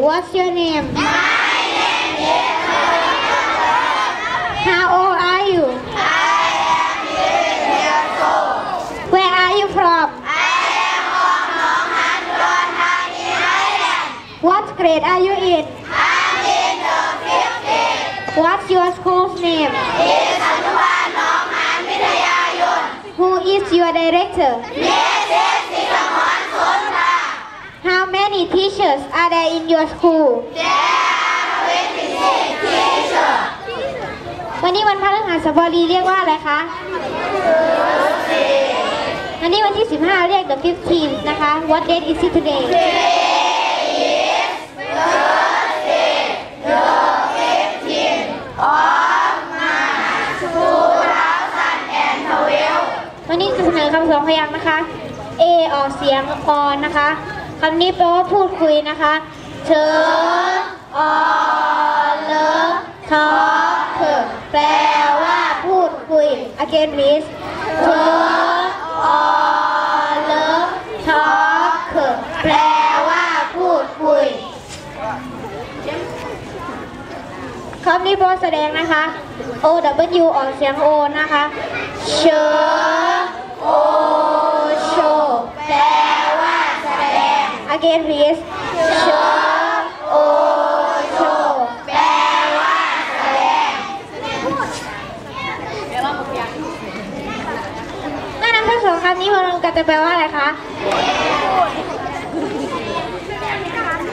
What's your name? My name is How old are you? I am six years old Where are you from? I am from Nonghan Thani Thailand What grade are you in? I'm in the fifth grade What's your school's name? Is Anuban Nonghan Who is your director? How teachers are there in your school? There are 26 teachers. วันนี้วันพฤหัสบดีเรียกว่าอะไรคะวันนี้วันที่ 15 เรียก the 15 นะคะ What date is it today? Today is the 15th of March 2012 วันนี้จะเสนอคำสองพยางค์นะคะ A ออกเสียงออนนะคะ คำนี้แปลว่าพูดคุยนะคะเธอออเลทอเธอแปลว่าพูดคุย again please เธอออเลทอเธอแปลว่าพูดคุยคำนี้แปลว่าแสดงนะคะ O W ออกเสียง O นะคะเชอโอโชแปลว่าแสด ง again please เชอโอโชแปลว่าแสดงน้านำทั้งสองคำนี้มารวมกันจะแปลว่าอะไรคะ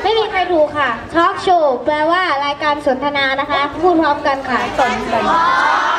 ไม่มีใครถูกค่ะ Talk show แปลว่ารายการสนทนานะคะ พูดพร้อมกันค่ะสนกัน Talk show